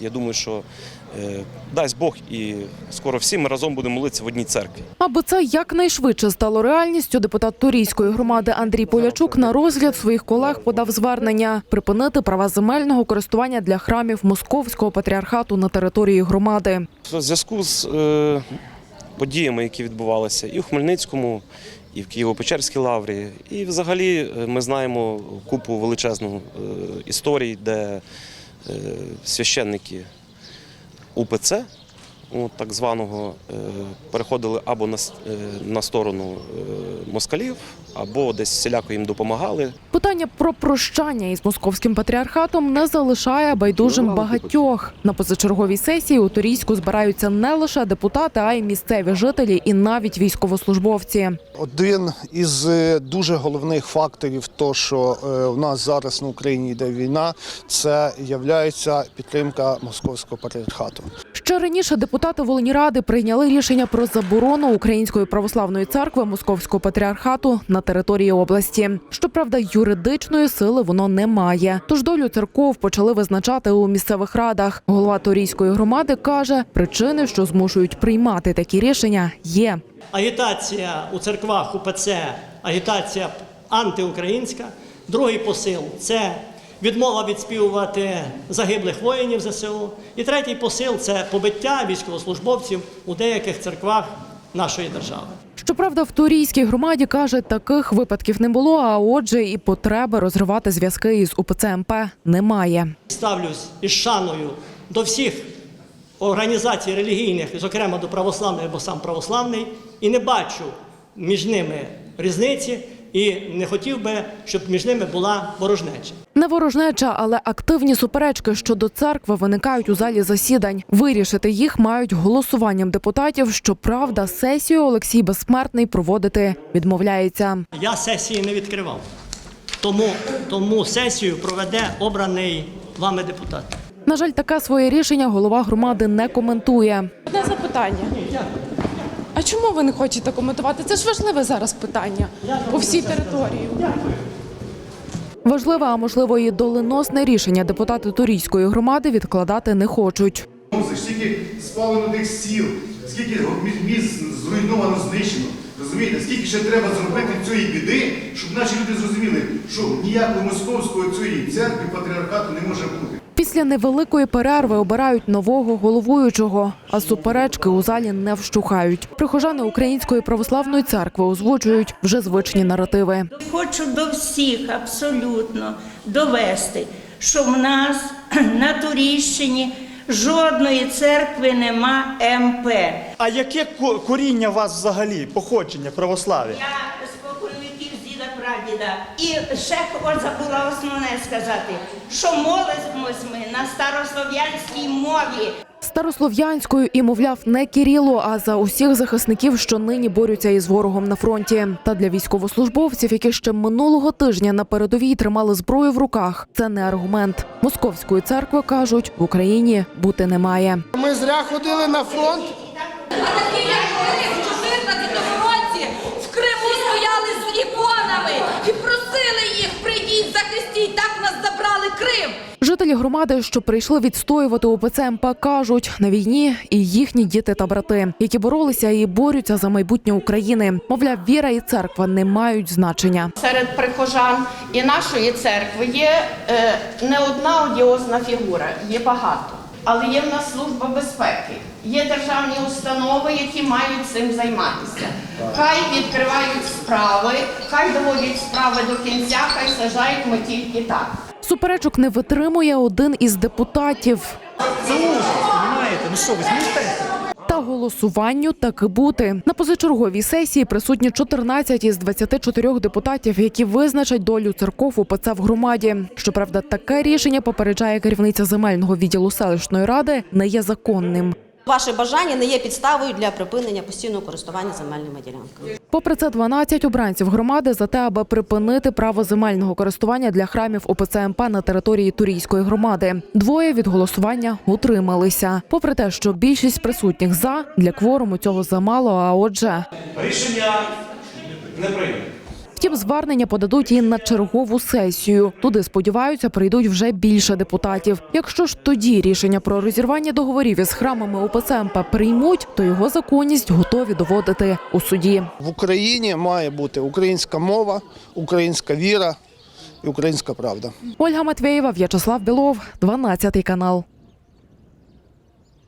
Я думаю, що е, дасть Бог і скоро всі ми разом будемо молитися в одній церкві. Аби це якнайшвидше стало реальністю, депутат Турійської громади Андрій Полячук на розгляд своїх колег подав звернення припинити права земельного користування для храмів московського патріархату на території громади. В зв'язку з е, подіями, які відбувалися і в Хмельницькому, і в Києво-Печерській лаврі, і взагалі е, ми знаємо купу величезну е, історій, де священники УПЦ, от, так званого, е, переходили або на, е, на сторону е, москалів, або десь всіляко їм допомагали. Питання про прощання із московським патріархатом не залишає байдужим багатьох. На позачерговій сесії у Турійську збираються не лише депутати, а й місцеві жителі і навіть військовослужбовці. Один із дуже головних факторів, то що в нас зараз на Україні йде війна, це являється підтримка московського патріархату. Ще раніше депутати Волиніради прийняли рішення про заборону Української православної церкви Московського патріархату на території області. Щоправда, юридичної сили воно не має. Тож долю церков почали визначати у місцевих радах. Голова Торійської громади каже, причини, що змушують приймати такі рішення, є. Агітація у церквах УПЦ, агітація антиукраїнська. Другий посил це відмова відспівувати загиблих воїнів ЗСУ. І третій посил це побиття військовослужбовців у деяких церквах нашої держави. Щоправда, в Турійській громаді каже, таких випадків не було. А отже, і потреби розривати зв'язки із УПЦ МП немає. Ставлюсь із шаною до всіх організацій релігійних, зокрема до православної, бо сам православний, і не бачу між ними різниці, і не хотів би, щоб між ними була ворожнеча. Не ворожнеча, але активні суперечки щодо церкви виникають у залі засідань. Вирішити їх мають голосуванням депутатів. Щоправда, сесію Олексій Безсмертний проводити відмовляється. Я сесії не відкривав. Тому, тому сесію проведе обраний вами депутат. На жаль, таке своє рішення голова громади не коментує. Одне запитання. А чому ви не хочете коментувати? Це ж важливе зараз питання по всій території. Важливе, а можливо, і доленосне рішення депутати Турійської громади відкладати не хочуть. Скільки спалено тих сіл, скільки міст зруйновано, знищено. Розумієте, скільки ще треба зробити цієї біди, щоб наші люди зрозуміли, що ніякої московської цієї церкви патріархату не може бути. Після невеликої перерви обирають нового головуючого, а суперечки у залі не вщухають. Прихожани Української православної церкви озвучують вже звичні наративи. Хочу до всіх абсолютно довести, що в нас на Туріщині жодної церкви нема МП. А яке ко- коріння у вас взагалі, походження православ'я? Я з покойників з діда прадіда. І ще от забула основне сказати, що молимось ми на старослов'янській мові. Старослов'янською і, мовляв, не Кіріло, а за усіх захисників, що нині борються із ворогом на фронті. Та для військовослужбовців, які ще минулого тижня на передовій тримали зброю в руках, це не аргумент. Московської церкви кажуть, в Україні бути немає. Ми зря ходили на фронт. А такі, як вони в 14 році в Криму стояли з іконами і просили їх, прийдіть, захистіть, так в нас забрали Крим. Жителі громади, що прийшли відстоювати УПЦ МП, кажуть, на війні і їхні діти та брати, які боролися і борються за майбутнє України. Мовляв, віра і церква не мають значення. серед прихожан і нашої церкви є е, не одна одіозна фігура, є багато. Але є в нас служба безпеки, є державні установи, які мають цим займатися. Хай відкривають справи, хай доводять справи до кінця, хай сажають ми тільки так. Суперечок не витримує один із депутатів. Ну? Та голосуванню таки бути на позачерговій сесії присутні 14 із 24 депутатів, які визначать долю церков УПЦ в громаді. Щоправда, таке рішення попереджає керівниця земельного відділу селищної ради не є законним. Ваше бажання не є підставою для припинення постійного користування земельними ділянками. Попри це, 12 обранців громади за те, аби припинити право земельного користування для храмів ОПЦ МП на території Турійської громади. Двоє від голосування утрималися. Попри те, що більшість присутніх за для кворуму цього замало. А отже, Рішення не прийнято. Втім, звернення подадуть і на чергову сесію. Туди сподіваються, прийдуть вже більше депутатів. Якщо ж тоді рішення про розірвання договорів із храмами УПЦ МП приймуть, то його законність готові доводити у суді. В Україні має бути українська мова, українська віра і українська правда. Ольга Матвєєва, В'ячеслав Білов, 12 канал.